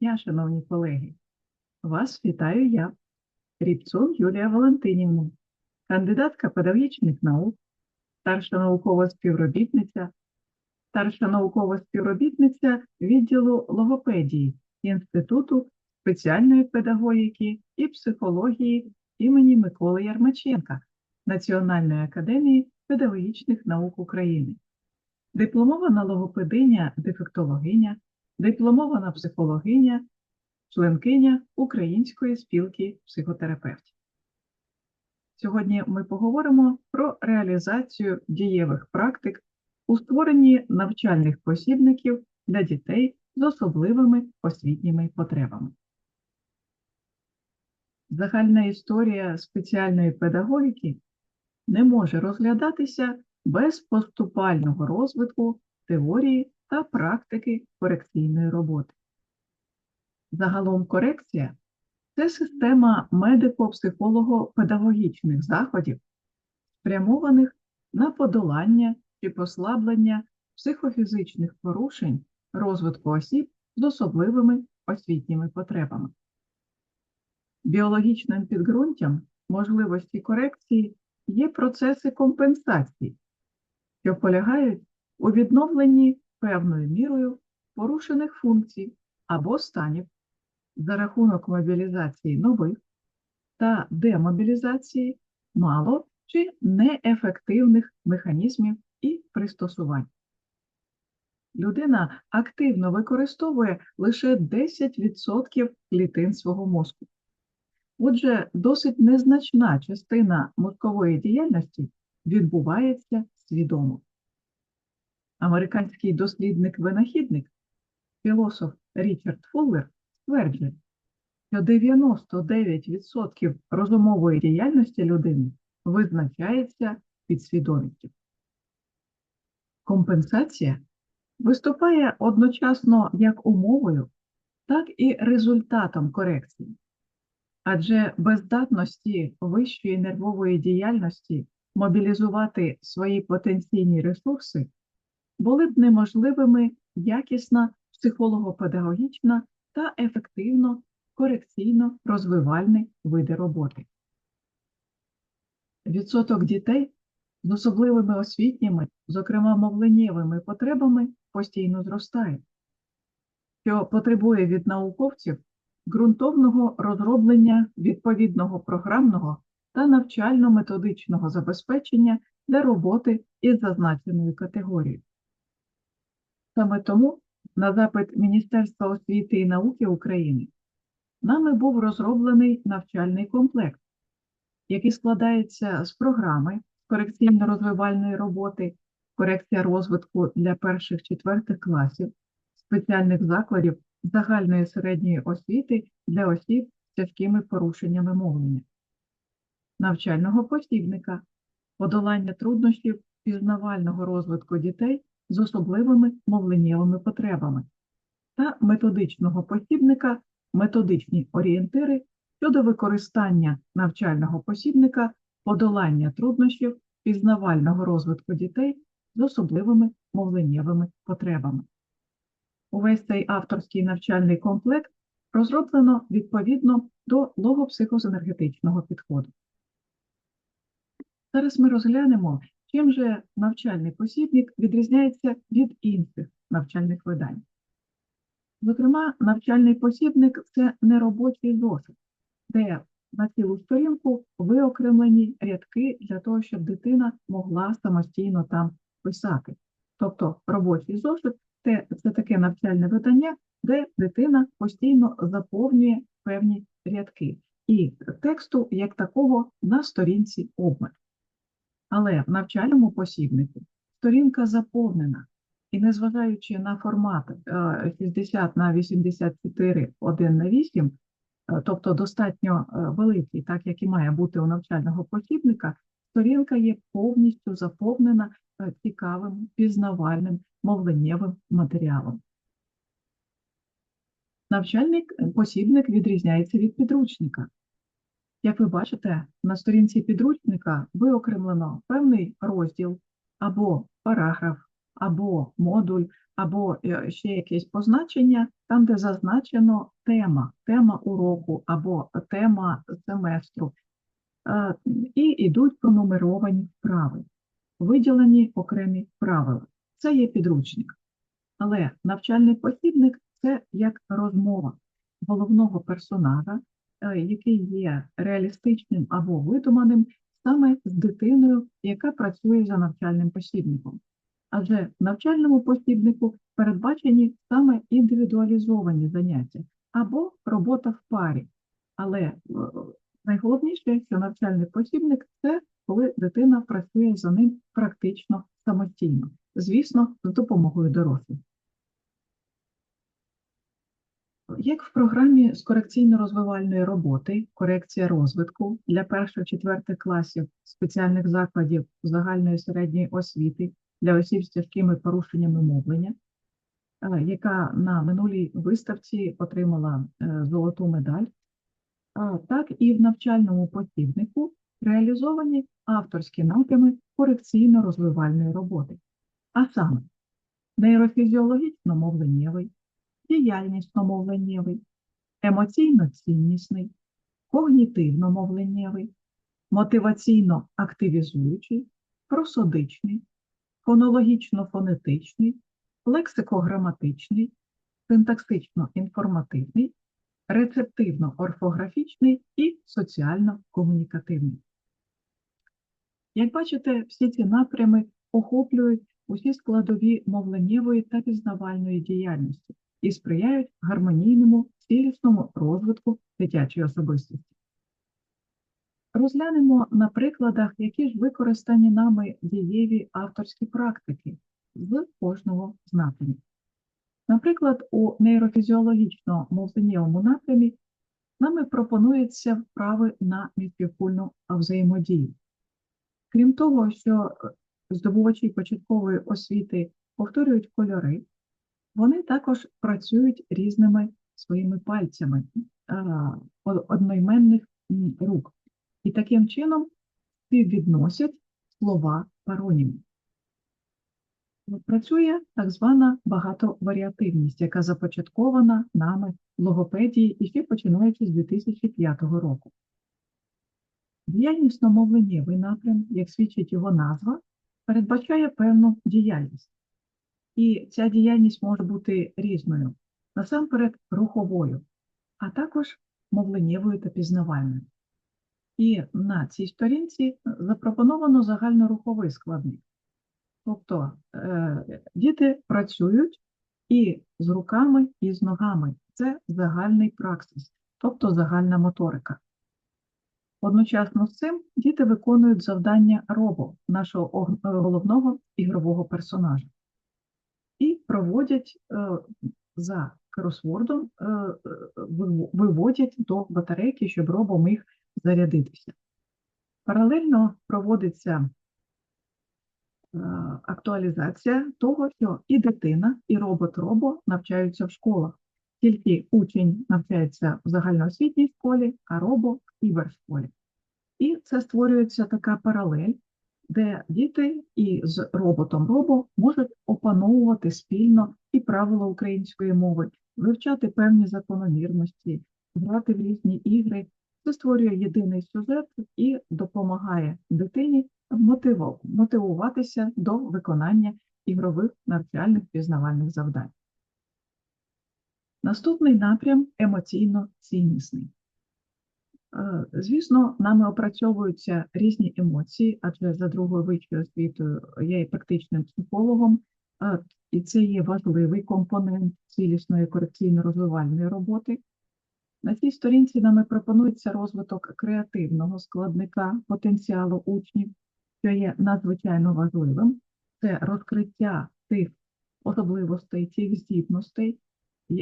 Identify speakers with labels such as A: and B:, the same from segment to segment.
A: дня, шановні колеги! Вас вітаю я, Рібцун Юлія Валентинівна, кандидатка педагогічних наук, старша наукова співробітниця, старша наукова співробітниця відділу логопедії Інституту спеціальної педагогіки і психології імені Миколи Ярмаченка Національної академії педагогічних наук України, дипломована логопединя, дефектологиня, дипломована психологиня, членкиня Української спілки психотерапевтів. Сьогодні ми поговоримо про реалізацію дієвих практик у створенні навчальних посібників для дітей з особливими освітніми потребами. Загальна історія спеціальної педагогіки не може розглядатися без поступального розвитку теорії та практики корекційної роботи. Загалом корекція це система медико-психолого-педагогічних заходів, спрямованих на подолання чи послаблення психофізичних порушень розвитку осіб з особливими освітніми потребами. Біологічним підґрунтям можливості корекції є процеси компенсації, що полягають у відновленні певною мірою порушених функцій або станів за рахунок мобілізації нових та демобілізації мало чи неефективних механізмів і пристосувань. Людина активно використовує лише 10% клітин свого мозку. Отже, досить незначна частина мозкової діяльності відбувається свідомо. Американський дослідник-винахідник, філософ Річард Фуллер стверджує, що 99% розумової діяльності людини визначається підсвідомістю. Компенсація виступає одночасно як умовою, так і результатом корекції. Адже без здатності вищої нервової діяльності мобілізувати свої потенційні ресурси були б неможливими якісна психолого-педагогічна та ефективно корекційно-розвивальні види роботи. Відсоток дітей з особливими освітніми, зокрема мовленнєвими потребами, постійно зростає, що потребує від науковців ґрунтовного розроблення відповідного програмного та навчально-методичного забезпечення для роботи із зазначеною категорією. Саме тому на запит Міністерства освіти і науки України нами був розроблений навчальний комплект, який складається з програми корекційно-розвивальної роботи, корекція розвитку для перших-четвертих класів, спеціальних закладів загальної середньої освіти для осіб з тяжкими порушеннями мовлення, навчального посібника, подолання труднощів пізнавального розвитку дітей з особливими мовленнєвими потребами та методичного посібника методичні орієнтири щодо використання навчального посібника подолання труднощів пізнавального розвитку дітей з особливими мовленнєвими потребами. Увесь цей авторський навчальний комплект розроблено відповідно до логопсихозенергетичного підходу. Зараз ми розглянемо, чим же навчальний посібник відрізняється від інших навчальних видань. Зокрема, навчальний посібник це неробочий зошит, де на цілу сторінку виокремлені рядки для того, щоб дитина могла самостійно там писати. Тобто робочий зошит це, це таке навчальне видання, де дитина постійно заповнює певні рядки. І тексту як такого на сторінці обмаль. Але в навчальному посібнику сторінка заповнена, і незважаючи на формат 60 на 84 1 на 8, тобто достатньо великий, так як і має бути у навчального посібника, сторінка є повністю заповнена цікавим, пізнавальним, мовленнєвим матеріалом. Навчальний посібник відрізняється від підручника. Як ви бачите, на сторінці підручника виокремлено певний розділ або параграф, або модуль, або е, ще якесь позначення, там, де зазначено тема, тема уроку або тема семестру. Е, І йдуть пронумеровані вправи, виділені окремі правила. Це є підручник. Але навчальний посібник це як розмова головного персонажа, який є реалістичним або видуманим саме з дитиною, яка працює за навчальним посібником. Адже в навчальному посібнику передбачені саме індивідуалізовані заняття або робота в парі. Але е, найголовніше, що навчальний посібник це коли дитина працює за ним практично самостійно, звісно, з допомогою дорослих. Як в програмі з корекційно-розвивальної роботи корекція розвитку для перших-четвертих класів спеціальних закладів загальної середньої освіти для осіб з тяжкими порушеннями мовлення, е, яка на минулій виставці отримала е, золоту медаль, так і в навчальному посібнику реалізовані авторські напрями корекційно-розвивальної роботи, а саме нейрофізіологічно-мовленнєвий, діяльнісно-мовленнєвий, емоційно-ціннісний, когнітивно-мовленнєвий, мотиваційно-активізуючий, просодичний, фонологічно-фонетичний, лексико-граматичний, синтаксично-інформативний, рецептивно-орфографічний і соціально-комунікативний. Як бачите, всі ці напрями охоплюють усі складові мовленнєвої та пізнавальної діяльності і сприяють гармонійному, цілісному розвитку дитячої особистості. Розглянемо на прикладах, які ж використані нами дієві авторські практики з кожного з напрямів. Наприклад, у нейрофізіологічно-мовленнєвому напрямі нами пропонуються вправи на міжпівкульну взаємодію. Крім того, що е, здобувачі початкової освіти повторюють кольори, вони також працюють різними своїми пальцями одноіменних рук. І таким чином співвідносять слова паронімів. Працює так звана багатоваріативність, яка започаткована нами в логопедії і ще починаючи з 2005 року. Діяльнісно-мовленнєвий напрям, як свідчить його назва, передбачає певну діяльність. І ця діяльність може бути різною, насамперед руховою, а також мовленнєвою та пізнавальною. І на цій сторінці запропоновано загальноруховий складник. Тобто е, діти працюють і з руками, і з ногами. Це загальний праксис, тобто загальна моторика. Одночасно з цим діти виконують завдання робо, нашого е, головного ігрового персонажа, і проводять е, за кросвордом, е, е, виво- виводять до батарейки, щоб робо міг зарядитися. Паралельно проводиться актуалізація того, що і дитина, і робот-робо навчаються в школах. Тільки учень навчається в загальноосвітній школі, а робо в кібершколі. І це створюється така паралель, де діти і з роботом робо можуть опановувати спільно і правила української мови, вивчати певні закономірності, грати в різні ігри. Це створює єдиний сюжет і допомагає дитині мотивуватися до виконання ігрових навчальних пізнавальних завдань. Наступний напрям емоційно-ціннісний. Е, Звісно, нами опрацьовуються різні емоції, адже за другою вищою освітою я є практичним психологом, е, і це є важливий компонент цілісної корекційно-розвивальної роботи. На цій сторінці нами пропонується розвиток креативного складника потенціалу учнів, що є надзвичайно важливим. Це розкриття тих особливостей, тих здібностей,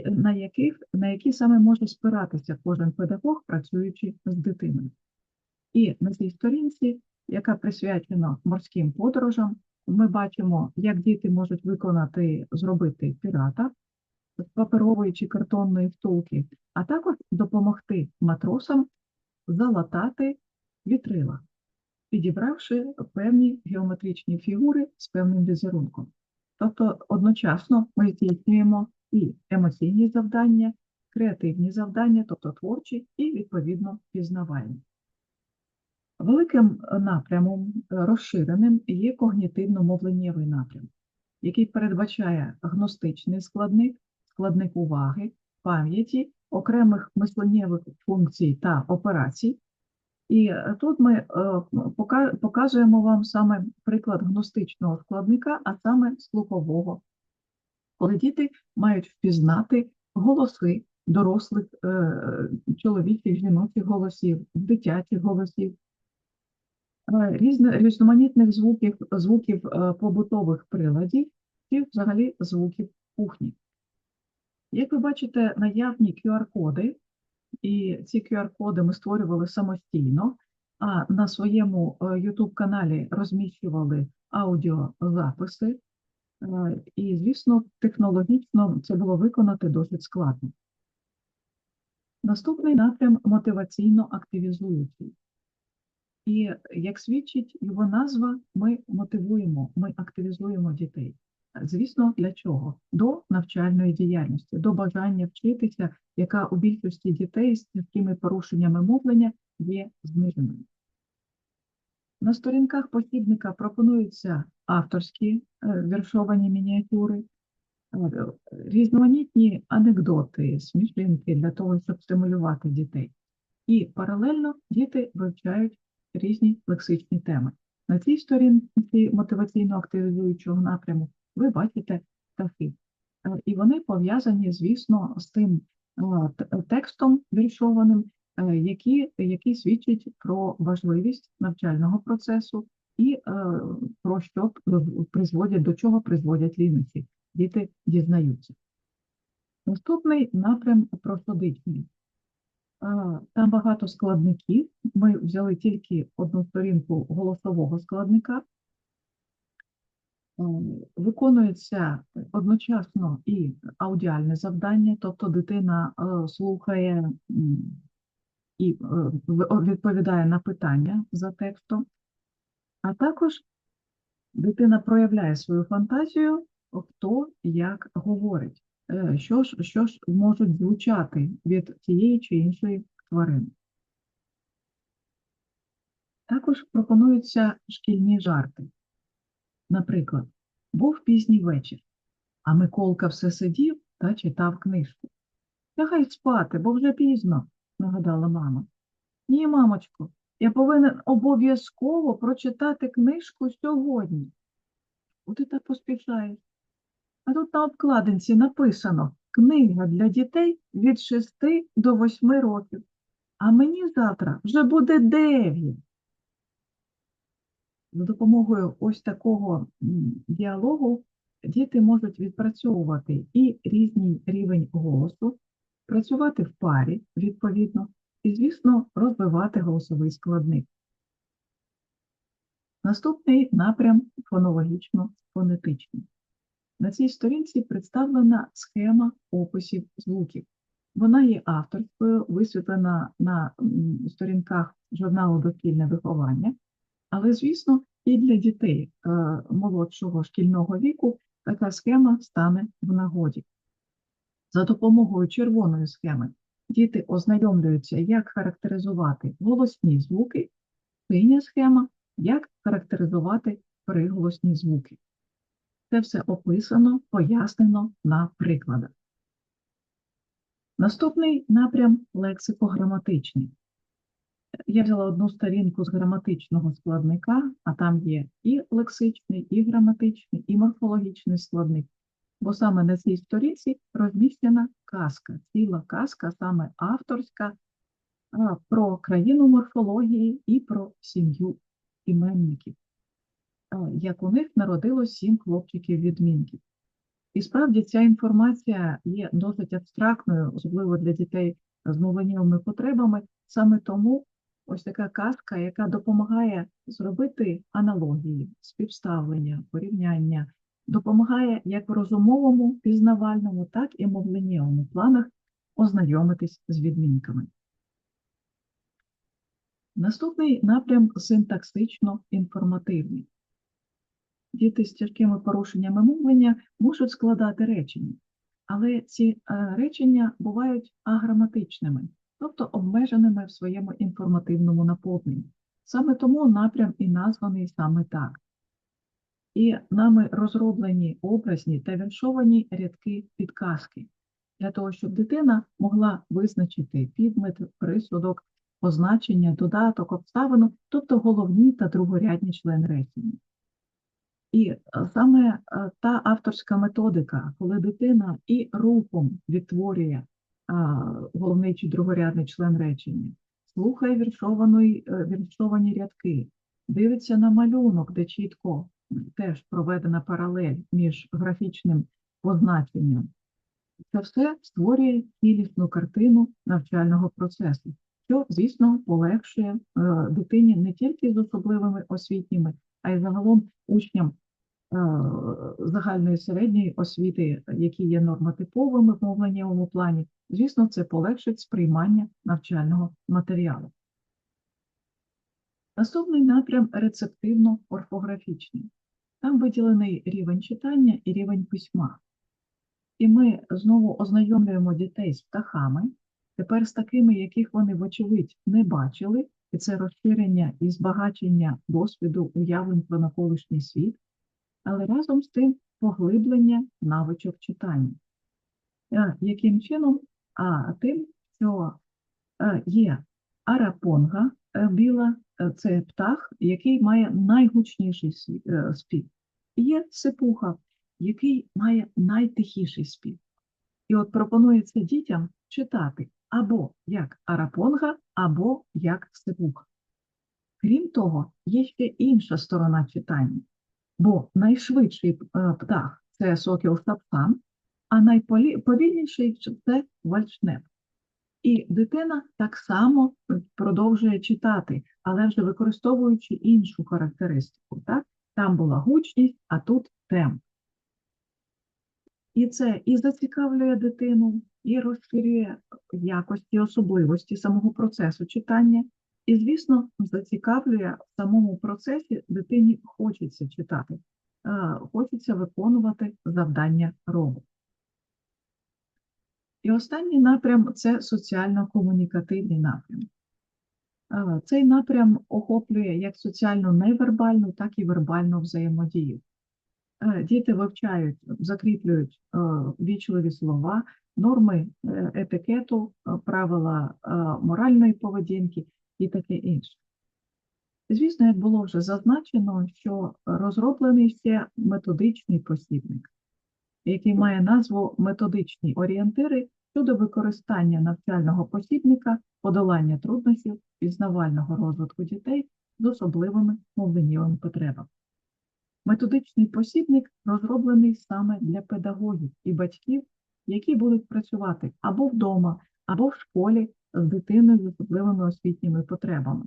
A: на яких на які саме може спиратися кожен педагог, працюючи з дитиною. І на цій сторінці, яка присвячена морським подорожам, ми бачимо, як діти можуть виконати, зробити пірата з паперової чи картонної втулки, а також допомогти матросам залатати вітрила, підібравши певні геометричні фігури з певним візерунком. Тобто одночасно ми здійснюємо і емоційні завдання, креативні завдання, тобто творчі, і відповідно пізнавальні. Великим напрямом е, розширеним є когнітивно-мовленнєвий напрям, який передбачає гностичний складник, складник уваги, пам'яті, окремих мисленнєвих функцій та операцій. І е, тут ми е, показуємо вам саме приклад гностичного складника, а саме слухового, коли діти мають впізнати голоси дорослих е, чоловічих, жіночих голосів, дитячих голосів, е, різно, різноманітних звуків, звуків е, побутових приладів і взагалі звуків кухні. Як ви бачите, наявні QR-коди, і ці QR-коди ми створювали самостійно, а на своєму YouTube-каналі розміщували аудіозаписи. Е, І, звісно, технологічно це було виконати досить складно. Наступний напрям мотиваційно активізуючий. І як свідчить його назва, ми мотивуємо, ми активізуємо дітей. Звісно, для чого? До навчальної діяльності, до бажання вчитися, яка у більшості дітей з такими порушеннями мовлення є зниженою. На сторінках посібника пропонуються авторські е, віршовані мініатюри, е, різноманітні анекдоти, смішинки для того, щоб стимулювати дітей. І паралельно діти вивчають різні лексичні теми. На цій сторінці мотиваційно-активізуючого напряму ви бачите птахи. Е, І вони пов'язані, звісно, з тим текстом віршованим, е, які, який свідчить про важливість навчального процесу і е, про що призводять, до чого призводять лінощі. Діти дізнаються. Наступний напрям просодичний. А, Там багато складників. Ми взяли тільки одну сторінку голосового складника. Е, Виконується одночасно і аудіальне завдання, тобто дитина е, слухає і е, відповідає на питання за текстом, а також дитина проявляє свою фантазію, хто як говорить, е, що ж, що ж можуть звучати від тієї чи іншої тварини. Також пропонуються шкільні жарти. Наприклад, був пізній вечір, а Миколка все сидів та читав книжку. Лягай спати, бо вже пізно, нагадала мама. Ні, мамочко, я повинен обов'язково прочитати книжку сьогодні. О, ти так поспішаєш. А тут на обкладинці написано Книга для дітей від 6 до 8 років. А мені завтра вже буде 9. За допомогою ось такого діалогу діти можуть відпрацьовувати і різний рівень голосу, працювати в парі відповідно, і, звісно, розвивати голосовий складник. Наступний напрям фонологічно-фонетичний. На цій сторінці представлена схема описів звуків. Вона є авторською, висвітлена на сторінках журналу Дошкільне виховання, але, звісно, і для дітей е, молодшого шкільного віку така схема стане в нагоді. За допомогою червоної схеми діти ознайомлюються, як характеризувати голосні звуки, синя схема, як характеризувати приголосні звуки. Це все описано, пояснено на прикладах. Наступний напрям лексико-граматичний. Я взяла одну сторінку з граматичного складника, а там є і лексичний, і граматичний, і морфологічний складник. Бо саме на цій сторінці розміщена казка, ціла казка, саме авторська, про країну морфології і про сім'ю іменників. Як у них народилось сім хлопчиків-відмінків. І справді ця інформація є досить абстрактною, особливо для дітей з мовленнєвими потребами. Саме тому ось така казка, яка допомагає зробити аналогії, співставлення, порівняння, допомагає як в розумовому, пізнавальному, так і мовленнєвому планах ознайомитись з відмінками. Наступний напрям синтаксично-інформативний. Діти з тяжкими порушеннями мовлення можуть складати речення, але ці е, речення бувають аграматичними, тобто обмеженими в своєму інформативному наповненні. Саме тому напрям і названий саме так. І нами розроблені образні та віншовані рядки підказки для того, щоб дитина могла визначити підмет, присудок, позначення, додаток, обставину, тобто головні та другорядні члени речення. І е, саме е, та авторська методика, коли дитина і рухом відтворює головний чи другорядний член речення, слухає е, віршовані рядки, дивиться на малюнок, де чітко теж проведена паралель між графічним позначенням. Це все створює цілісну картину навчального процесу, що, звісно, полегшує е, дитині не тільки з особливими освітніми, а й загалом учням е, загальної середньої освіти, які є нормотиповими в мовленнєвому плані, звісно, це полегшить сприймання навчального матеріалу. Наступний напрям рецептивно-орфографічний. Там виділений рівень читання і рівень письма. І ми знову ознайомлюємо дітей з птахами, тепер з такими, яких вони, вочевидь, не бачили, і це розширення і збагачення досвіду уявлень про навколишній світ, але разом з тим поглиблення навичок читання. Е, Яким чином? А тим, що е, є арапонга е, біла, це птах, який має найгучніший е, спів. Є сипуха, який має найтихіший спів. І от пропонується дітям читати або як арапонга, або як сипуха. Крім того, є ще інша сторона читання, бо найшвидший е, птах це сокіл сапсан, а найповільніший це вальшнеп. І дитина так само продовжує читати, але вже використовуючи іншу характеристику. Так? Там була гучність, а тут темп. І це і зацікавлює дитину, і розширює якості, особливості самого процесу читання. І, звісно, зацікавлює в самому процесі дитині хочеться читати, хочеться виконувати завдання робот. І останній напрям це соціально-комунікативний напрям. Цей напрям охоплює як соціально невербальну, так і вербальну взаємодію. Діти вивчають, закріплюють вічливі слова, норми е, етикету, правила моральної поведінки і таке інше. Звісно, як було вже зазначено, що розроблений ще методичний посібник, який має назву Методичні орієнтири щодо використання навчального посібника, подолання труднощів, пізнавального розвитку дітей з особливими мовленнєвими потребами. Методичний посібник розроблений саме для педагогів і батьків, які будуть працювати або вдома, або в школі з дитиною з особливими освітніми потребами.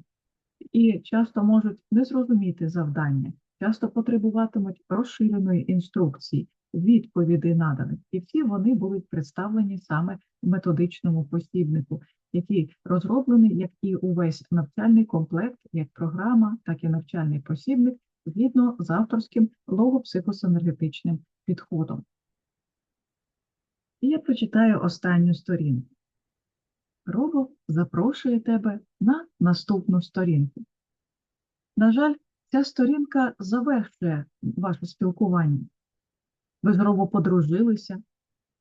A: І часто можуть не зрозуміти завдання, часто потребуватимуть розширеної інструкції, відповідей наданих, і всі вони будуть представлені саме в методичному посібнику, який розроблений як і увесь навчальний комплект, як програма, так і навчальний посібник згідно з авторським логопсихосенергетичним підходом. І я прочитаю останню сторінку. Робо запрошує тебе на наступну сторінку. На жаль, ця сторінка завершує ваше спілкування. Ви з Робо подружилися,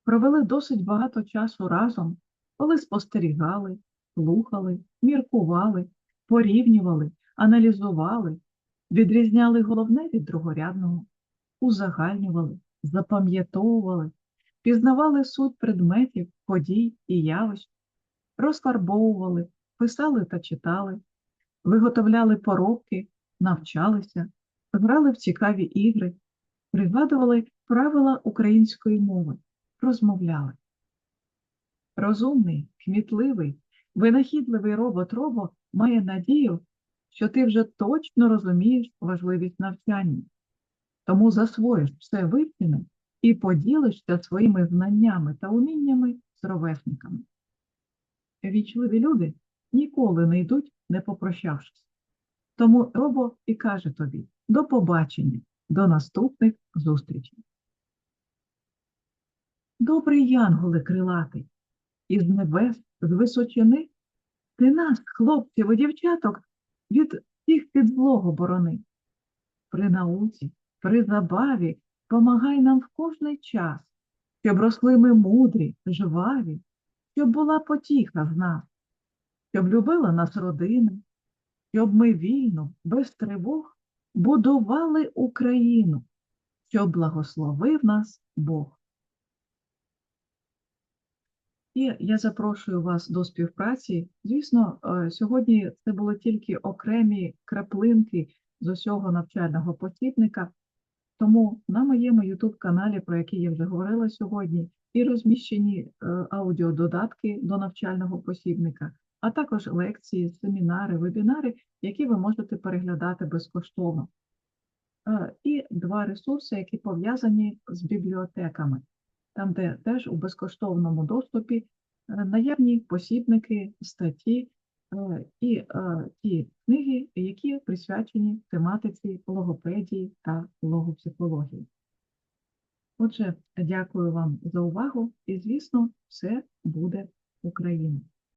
A: провели досить багато часу разом, коли спостерігали, слухали, міркували, порівнювали, аналізували, відрізняли головне від другорядного, узагальнювали, запам'ятовували, пізнавали суть предметів, подій і явищ, розфарбовували, писали та читали, виготовляли поробки, навчалися, грали в цікаві ігри, пригадували правила української мови, розмовляли. Розумний, кмітливий, винахідливий робот Робо має надію, що ти вже точно розумієш важливість навчання. Тому засвоїш все вивчене і поділишся своїми знаннями та уміннями з ровесниками. Вічливі люди ніколи не йдуть, не попрощавшись. Тому Робо і каже тобі до побачення, До наступних зустрічей. Добрий янголе крилатий, із небес, з височини, ти нас, хлопців і дівчаток, від всіх під злого борони. При науці, при забаві помагай нам в кожний час, щоб росли ми мудрі, жваві, щоб була потіха з нас, щоб любила нас родина, щоб ми вільно, без тривог будували Україну, щоб благословив нас Бог. І я запрошую вас до співпраці. Звісно, е, сьогодні це були тільки окремі краплинки з усього навчального посібника. Тому на моєму YouTube-каналі, про який я вже говорила сьогодні, і розміщені е, аудіододатки до навчального посібника, а також лекції, семінари, вебінари, які ви можете переглядати безкоштовно. Е, І два ресурси, які пов'язані з бібліотеками, там, де теж у безкоштовному доступі е, наявні посібники, статті е, і ті книги, які присвячені тематиці логопедії та логопсихології. Отже, дякую вам за увагу і, звісно, все буде Україна!